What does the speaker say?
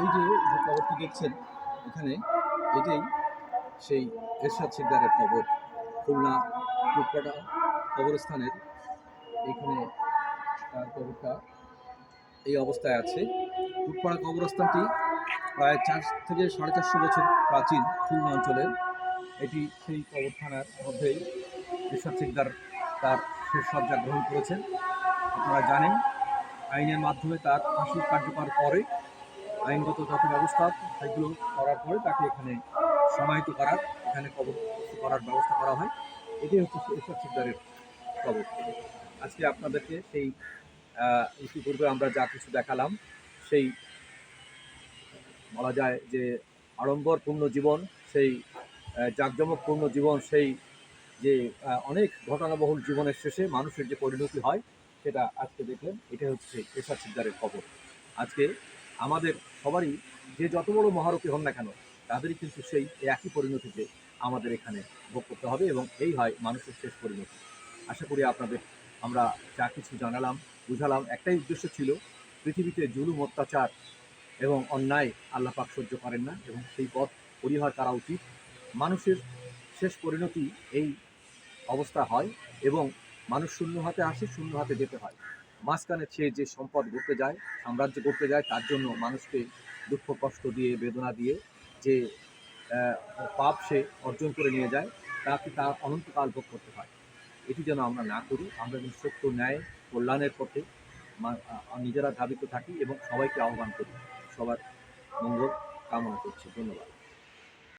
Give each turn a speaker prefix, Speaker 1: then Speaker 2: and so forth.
Speaker 1: এই যে যে কবরটি দেখছেন এখানে, এটাই সেই এরশাদ সিকদারের কবর খুলনা টুকপাটা কবরস্থানের এখানে তার কবরটা এই অবস্থায় আছে। টুকপাড়া কবরস্থানটি প্রায় চার থেকে সাড়ে চারশো বছর প্রাচীন খুলনা অঞ্চলের। এটি সেই কবরখানার মধ্যেই এরশাদ সিকদার তার শেষ সজ্জা গ্রহণ করেছেন। আপনারা জানেন, আইনের মাধ্যমে তার ফাঁসি কার্যকর করে আইনগত যত ব্যবস্থা, সেগুলো করার পরে তাকে এখানে সমাহিত করার, এখানে কবর করার ব্যবস্থা করা হয়। এটি হচ্ছে এরশাদ সিকদারের কবর আজকে আপনাদেরকে সেই ইতিপূর্বে আমরা যা কিছু দেখালাম, সেই বলা যায় যে আড়ম্বরপূর্ণ জীবন, সেই জাঁকজমকপূর্ণ জীবন, সেই যে অনেক ঘটনাবহুল জীবনের শেষে মানুষের যে পরিণতি হয়, সেটা আজকে দেখলেন। এটা হচ্ছে এরশাদ সিকদারের খবর। আজকে আমাদের সবারই যে যত বড় মহারথী হন না কেন, তাদেরই কিন্তু সেই একই পরিণতিতে আমাদের এখানে ভোগ করতে হবে এবং এই হয় মানুষের শেষ পরিণতি। আশা করি আপনাদের, আমরা যা কিছু জানালাম, বুঝালাম, একটাই উদ্দেশ্য ছিল পৃথিবীতে জুলুম, অত্যাচার এবং অন্যায় আল্লাহ পাক সহ্য করেন না এবং সেই পথ পরিহার করা উচিত। মানুষের শেষ পরিণতি এই অবস্থা হয় এবং মানুষ শূন্য হাতে আসে, শূন্য হাতে যেতে হয়। মাঝখানে সে যে সম্পদ করতে যায়, সাম্রাজ্য করতে যায়, তার জন্য মানুষকে দুঃখ, কষ্ট দিয়ে, বেদনা দিয়ে যে পাপ সে অর্জন করে নিয়ে যায়, তাকে তার অনন্তকাল ভোগ করতে হয়। এটি যেন আমরা না করি, আমরা যেন সত্য, ন্যায়, কল্যাণের পথে নিজেরা ধাবিত থাকি এবং সবাইকে আহ্বান করি। সবার মঙ্গল কামনা করছি। ধন্যবাদ।